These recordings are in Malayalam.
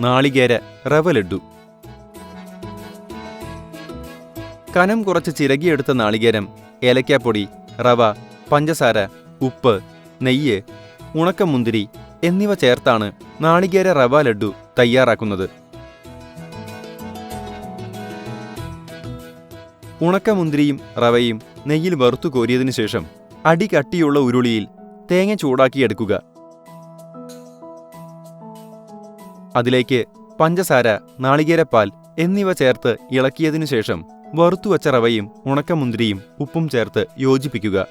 നാളികേര റവ ലഡ്ഡു കനം കുറച്ച് ചിരകിയെടുത്ത നാളികേരം ഏലക്കാപ്പൊടി റവ പഞ്ചസാര ഉപ്പ് നെയ്യ് ഉണക്കമുന്തിരി എന്നിവ ചേർത്താണ് നാളികേര റവ ലഡ്ഡു തയ്യാറാക്കുന്നത്. ഉണക്കമുന്തിരിയും റവയും നെയ്യിൽ വറുത്തു കോരിയതിനു ശേഷം അടി കട്ടിയുള്ള ഉരുളിയിൽ തേങ്ങ ചൂടാക്കിയെടുക്കുക. അതിലേക്ക് പഞ്ചസാര നാളികേരപ്പാൽ എന്നിവ ചേർത്ത് ഇളക്കിയതിനു ശേഷം വറുത്തുവച്ച റവയും ഉണക്കമുന്തിരിയും ഉപ്പും ചേർത്ത് യോജിപ്പിക്കുക.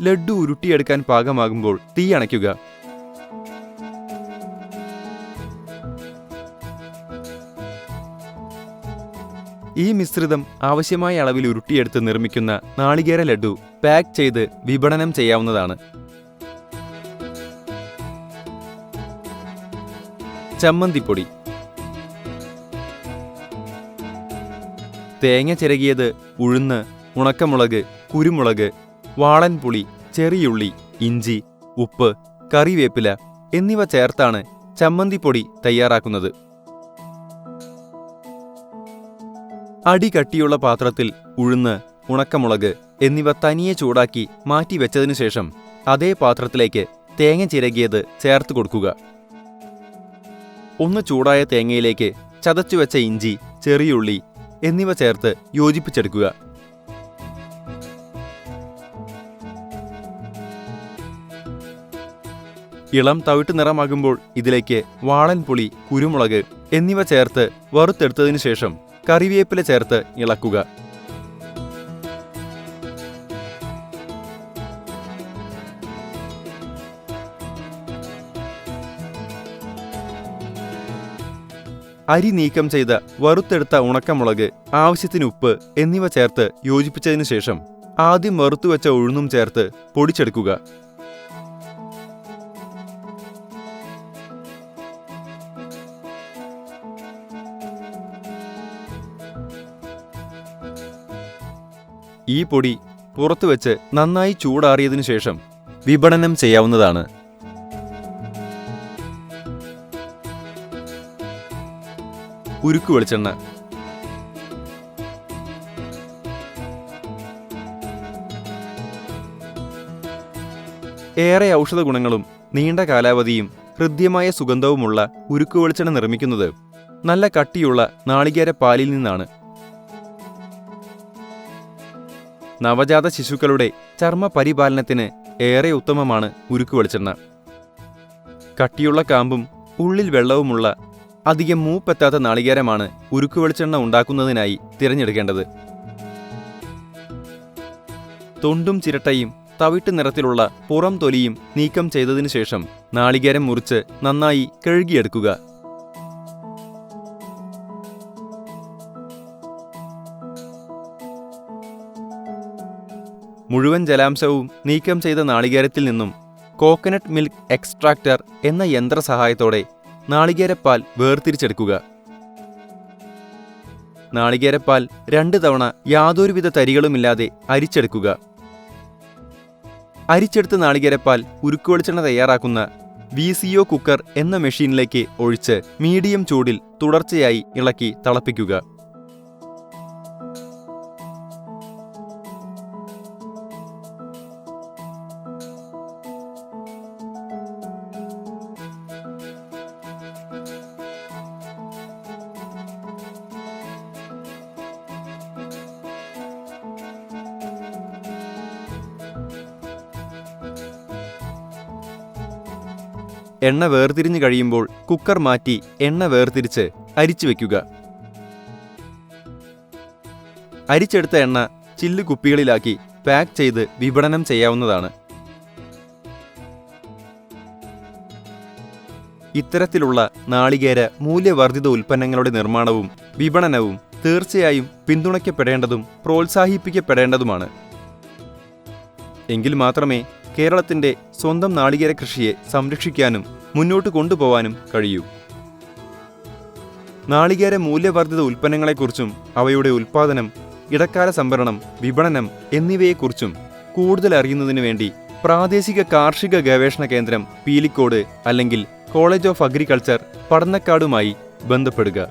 ലഡ്ഡു ഉരുട്ടിയെടുക്കാൻ പാകമാകുമ്പോൾ തീ അണയ്ക്കുക. ഈ മിശ്രിതം ആവശ്യമായ അളവിൽ ഉരുട്ടിയെടുത്ത് നിർമ്മിക്കുന്ന നാളികേര ലഡ്ഡു പാക്ക് ചെയ്ത് വിപണനം ചെയ്യാവുന്നതാണ്. ചമ്മന്തിപ്പൊടി. തേങ്ങ ചിരകിയത് ഉഴുന്ന് ഉണക്കമുളക് കുരുമുളക് വാളൻപുളി ചെറിയുള്ളി ഇഞ്ചി ഉപ്പ് കറിവേപ്പില എന്നിവ ചേർത്താണ് ചമ്മന്തിപ്പൊടി തയ്യാറാക്കുന്നത്. അടി കട്ടിയുള്ള പാത്രത്തിൽ ഉഴുന്ന് ഉണക്കമുളക് എന്നിവ തനിയെ ചൂടാക്കി മാറ്റിവെച്ചതിനു ശേഷം അതേ പാത്രത്തിലേക്ക് തേങ്ങ ചിരകിയത് ചേർത്ത് കൊടുക്കുക. ഒന്ന് ചൂടായ തേങ്ങയിലേക്ക് ചതച്ചുവെച്ച ഇഞ്ചി ചെറിയുള്ളി എന്നിവ ചേർത്ത് യോജിപ്പിച്ചെടുക്കുക. ഇളം തവിട്ട് നിറമാകുമ്പോൾ ഇതിലേക്ക് വാളൻപുളി കുരുമുളക് എന്നിവ ചേർത്ത് വറുത്തെടുത്തതിനു ശേഷം കറിവേപ്പില ചേർത്ത് ഇളക്കുക. അരി നീക്കം ചെയ്ത വറുത്തെടുത്ത ഉണക്കമുളക് ആവശ്യത്തിന് ഉപ്പ് എന്നിവ ചേർത്ത് യോജിപ്പിച്ചതിനു ശേഷം ആദ്യം വറുത്തുവെച്ച ഉഴുന്നും ചേർത്ത് പൊടിച്ചെടുക്കുക. ഈ പൊടി പുറത്തുവെച്ച് നന്നായി ചൂടാറിയതിനു ശേഷം വിപണനം ചെയ്യാവുന്നതാണ്. ഉരുക്കു വെളിച്ചെണ്ണ. ഏറെ ഔഷധ ഗുണങ്ങളും നീണ്ട കാലാവധിയും ഹൃദ്യമായ സുഗന്ധവുമുള്ള ഉരുക്കു വെളിച്ചെണ്ണ നിർമ്മിക്കുന്നത് നല്ല കട്ടിയുള്ള നാളികേര പാലിൽ നിന്നാണ്. നവജാത ശിശുക്കളുടെ ചർമ്മ പരിപാലനത്തിന് ഏറെ ഉത്തമമാണ് ഉരുക്കു വെളിച്ചെണ്ണ. കട്ടിയുള്ള കാമ്പും ഉള്ളിൽ വെള്ളവുമുള്ള അധികം മൂപ്പെത്താത്ത നാളികേരമാണ് ഉരുക്കു വെളിച്ചെണ്ണ ഉണ്ടാക്കുന്നതിനായി തിരഞ്ഞെടുക്കേണ്ടത്. തൊണ്ടും ചിരട്ടയും തവിട്ട് നിറത്തിലുള്ള പുറം തൊലിയും നീക്കം ചെയ്തതിനു ശേഷം നാളികേരം മുറിച്ച് നന്നായി കഴുകിയെടുക്കുക. മുഴുവൻ ജലാംശവും നീക്കം ചെയ്ത നാളികേരത്തിൽ നിന്നും കോക്കനട്ട് മിൽക്ക് എക്സ്ട്രാക്ടർ എന്ന യന്ത്രസഹായത്തോടെ നാളികേരപ്പാൽ വേർതിരിച്ചെടുക്കുക. നാളികേരപ്പാൽ രണ്ട് തവണ യാതൊരുവിധ തരികളുമില്ലാതെ അരിച്ചെടുക്കുക. അരിച്ചെടുത്ത നാളികേരപ്പാൽ ഉരുക്കുവെളിച്ചെണ്ണ തയ്യാറാക്കുന്ന വി സിഒ കുക്കർ എന്ന മെഷീനിലേക്ക് ഒഴിച്ച് മീഡിയം ചൂടിൽ തുടർച്ചയായി ഇളക്കി തിളപ്പിക്കുക. എണ്ണ വേർതിരിഞ്ഞു കഴിയുമ്പോൾ കുക്കർ മാറ്റി എണ്ണ വേർതിരിച്ച് അരിച്ചു വയ്ക്കുക അരിച്ചെടുത്ത എണ്ണ ചില്ല് കുപ്പികളിലാക്കി പാക്ക് ചെയ്ത് വിപണനം ചെയ്യാവുന്നതാണ്. ഇത്തരത്തിലുള്ള നാളികേര മൂല്യവർദ്ധിത ഉൽപ്പന്നങ്ങളുടെ നിർമ്മാണവും വിപണനവും തീർച്ചയായും പിന്തുണയ്ക്കപ്പെടേണ്ടതും പ്രോത്സാഹിപ്പിക്കപ്പെടേണ്ടതുമാണ്. എങ്കിൽ മാത്രമേ കേരളത്തിന്റെ സ്വന്തം നാളികേര കൃഷിയെ സംരക്ഷിക്കാനും മുന്നോട്ട് കൊണ്ടുപോവാനും കഴിയൂ. നാളികേര മൂല്യവർദ്ധിത ഉൽപ്പന്നങ്ങളെക്കുറിച്ചും അവയുടെ ഉൽപ്പാദനം ഇടക്കാല സംഭരണം വിപണനം എന്നിവയെക്കുറിച്ചും കൂടുതൽ അറിയുന്നതിനു വേണ്ടി പ്രാദേശിക കാർഷിക ഗവേഷണ കേന്ദ്രം പീലിക്കോട് അല്ലെങ്കിൽ കോളേജ് ഓഫ് അഗ്രികൾച്ചർ പഠനക്കാടുമായി ബന്ധപ്പെടുക.